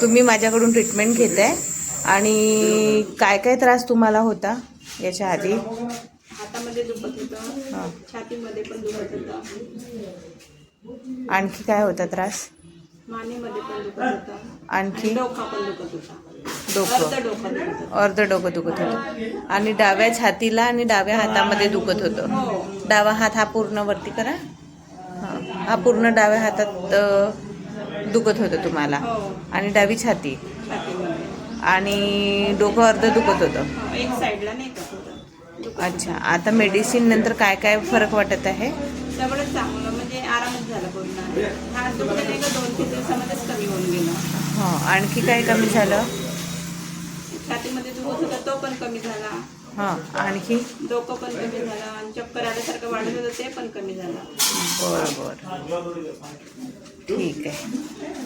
तुम्ही माझ्याकडून ट्रीटमेंट घेताय. आणि काय काय त्रास तुम्हाला होता? याच्या आधी? हातामध्ये दुखत होतं. हां. छातीमध्ये पण दुखत होतं. आणखी काय होता त्रास? मानेमध्ये पण दुखत होतं. आणखी? आणि डोका पण दुखत होता. डोकं. अर्ध डोकं दुखत होतं. आणि डाव्या छातीला आणि डाव्या हातामध्ये दुखत होतं. हो. डावा हात हा पूर्ण वरती करा. हां. हा पूर्ण डाव्या हातात दुखत होतं तुम्हाला. हो. आणि डावी छाती. आणि डोकं अर्ध दुखत होतं. एक साईडला नाही का होतं. दुखत अच्छा आता मेडिसिन नंतर काय काय फरक वाटत आहे? सगळं चांगलं म्हणजे आरामच झाला पूर्ण. हा दुखणं नाही का दोन तीन दिवसामध्येच कमी होऊन गेला. हां आणखी काय कमी झालं? छातीमध्ये दुखत होता तो पण कमी झाला. हां आणखी? डोकं पण कमी झालं. आणि चक्कर आल्यासारखं वाटत होतं ते पण कमी झालं. बरं बरं ठीक आहे.